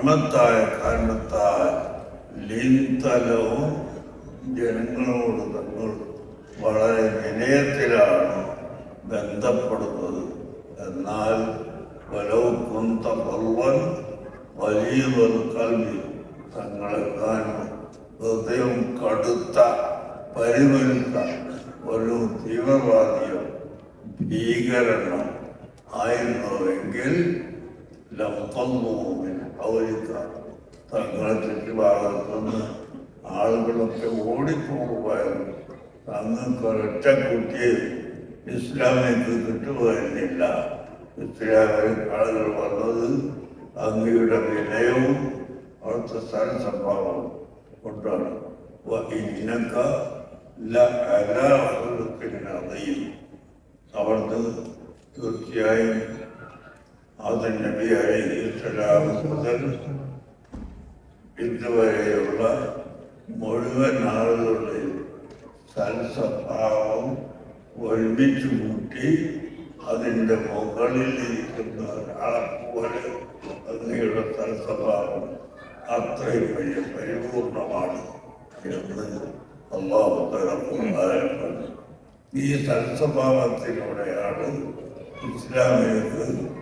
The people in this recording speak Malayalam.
റഹ്മത്തായ കാരണത്താൽ ലിന്തലവും ജനങ്ങളോട് തങ്ങൾ വളരെ വിനയത്തിലാണ് ബന്ധപ്പെടുന്നത്. എന്നാൽ വലവും കുന്ത പർവൻ വലിയ കൽവി തങ്ങളെക്കാനും ഹൃദയം കടുത്ത പരിമരുത്ത ഒരു തീവ്രവാദിയോ ഭീകരനോ ആയിരുന്നുവെങ്കിൽ ലംഫന്നൂമിൻ അവരിക്ക തങ്ങളെ ചുറ്റുപാടത്തുനിന്ന് ആളുകളൊക്കെ ഓടിപ്പോകുമായിരുന്നു തങ്ങൾക്ക് ഒരൊറ്റ കുട്ടിയെ ഇസ്ലാമിക്ക് കിട്ടുമായിരുന്നില്ല ഇസ്ലാമിൽ ആളുകൾ വന്നത് അങ്ങയുടെ വിനയവും അവിടുത്തെ സ്ഥല സംഭാവനവും കൊണ്ടാണ് ഇന്നക്ക അവിടുന്ന് തീർച്ചയായും ആദൻ നബി അലൈഹിസ്സലാം മുതൽ ഇതുവരെയുള്ള മുഴുവൻ ആളുകളുടെയും സൽസ്വഭാവം ഒരുമിച്ച് കൂട്ടി അതിന്റെ മുകളിൽ ഇരിക്കുന്ന ഒരാളെ പോലെ അങ്ങയുടെ സൽസ്വഭാവം അത്രയും വലിയ പരിപൂർണമാണ് എന്ന് അള്ളാഹു തലമുണ്ടായിരുന്നു ഈ സൽസ്വഭാവത്തിലൂടെയാണ് വന്നത്